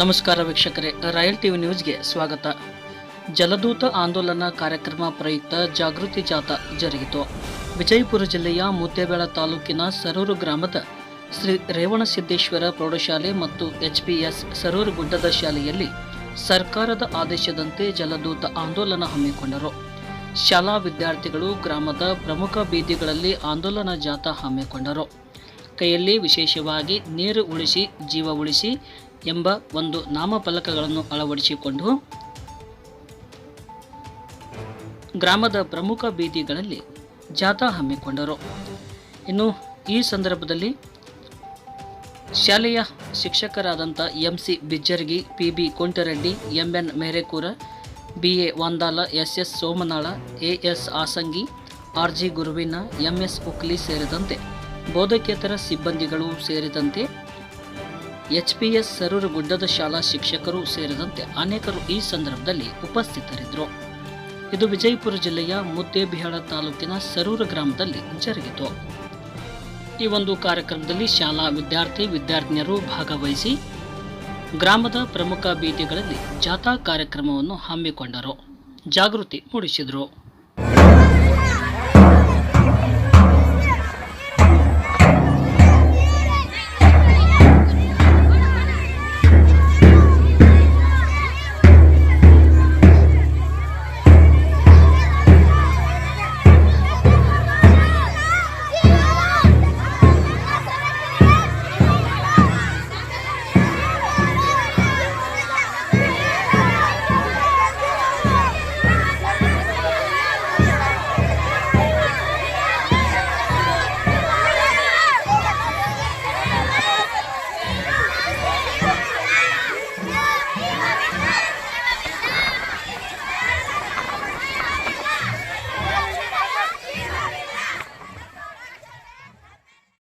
ನಮಸ್ಕಾರ ವೀಕ್ಷಕರೇ, royal TV ನ್ಯೂಸ್ಗೆ ಸ್ವಾಗತ. ಜಲದೂತ ಆಂದೋಲನ ಕಾರ್ಯಕ್ರಮ ಪ್ರಯುಕ್ತ ಜಾಗೃತಿ ಜಾಥಾ ಜರುಗಿತು. ವಿಜಯಪುರ ಜಿಲ್ಲೆಯ ಮುದ್ದೇಬೇಳ ತಾಲೂಕಿನ ಸರೂರು ಗ್ರಾಮದ ಶ್ರೀ ರೇವಣಸಿದ್ದೇಶ್ವರ ಪ್ರೌಢಶಾಲೆ ಮತ್ತು ಎಚ್ಪಿಎಸ್ ಸರೂರು ಗುಡ್ಡದ ಶಾಲೆಯಲ್ಲಿ ಸರ್ಕಾರದ ಆದೇಶದಂತೆ ಜಲದೂತ ಆಂದೋಲನ ಹಮ್ಮಿಕೊಂಡರು. ಶಾಲಾ ವಿದ್ಯಾರ್ಥಿಗಳು ಗ್ರಾಮದ ಪ್ರಮುಖ ಬೀದಿಗಳಲ್ಲಿ ಆಂದೋಲನ ಜಾಥಾ ಹಮ್ಮಿಕೊಂಡರು. ಕೈಯಲ್ಲಿ ವಿಶೇಷವಾಗಿ ನೀರು ಉಳಿಸಿ, ಜೀವ ಉಳಿಸಿ ಎಂಬ ಒಂದು ನಾಮಫಲಕಗಳನ್ನು ಅಳವಡಿಸಿಕೊಂಡು ಗ್ರಾಮದ ಪ್ರಮುಖ ಬೀದಿಗಳಲ್ಲಿ ಜಾಥಾ ಹಮ್ಮಿಕೊಂಡರು. ಇನ್ನು ಈ ಸಂದರ್ಭದಲ್ಲಿ ಶಾಲೆಯ ಶಿಕ್ಷಕರಾದಂಥ M C Bijjargi, P B Kontareddy, M N Merekura, B A Vandala, S S Somanala, A S Asangi, R G Guruvina, M S Ukli ಸೇರಿದಂತೆ ಬೋಧಕೇತರ ಸಿಬ್ಬಂದಿಗಳು ಸೇರಿದಂತೆ ಎಚ್ ಪಿ ಎಸ್ ಸರೂರು ಗುಡ್ಡದ ಶಾಲಾ ಶಿಕ್ಷಕರು ಸೇರಿದಂತೆ ಅನೇಕರು ಈ ಸಂದರ್ಭದಲ್ಲಿ ಉಪಸ್ಥಿತರಿದ್ದರು. ಇದು ವಿಜಯಪುರ ಜಿಲ್ಲೆಯ ಮುದ್ದೇಬಿಹಾಳ ತಾಲೂಕಿನ ಸರೂರು ಗ್ರಾಮದಲ್ಲಿ ಜರುಗಿತು. ಈ ಒಂದು ಕಾರ್ಯಕ್ರಮದಲ್ಲಿ ಶಾಲಾ ವಿದ್ಯಾರ್ಥಿ, ವಿದ್ಯಾರ್ಥಿನಿಯರು ಭಾಗವಹಿಸಿ ಗ್ರಾಮದ ಪ್ರಮುಖ ಬೀದಿಗಳಲ್ಲಿ ಜಾಥಾ ಕಾರ್ಯಕ್ರಮವನ್ನು ಹಮ್ಮಿಕೊಂಡರು. ಜಾಗೃತಿ ಮೂಡಿಸಿದರು.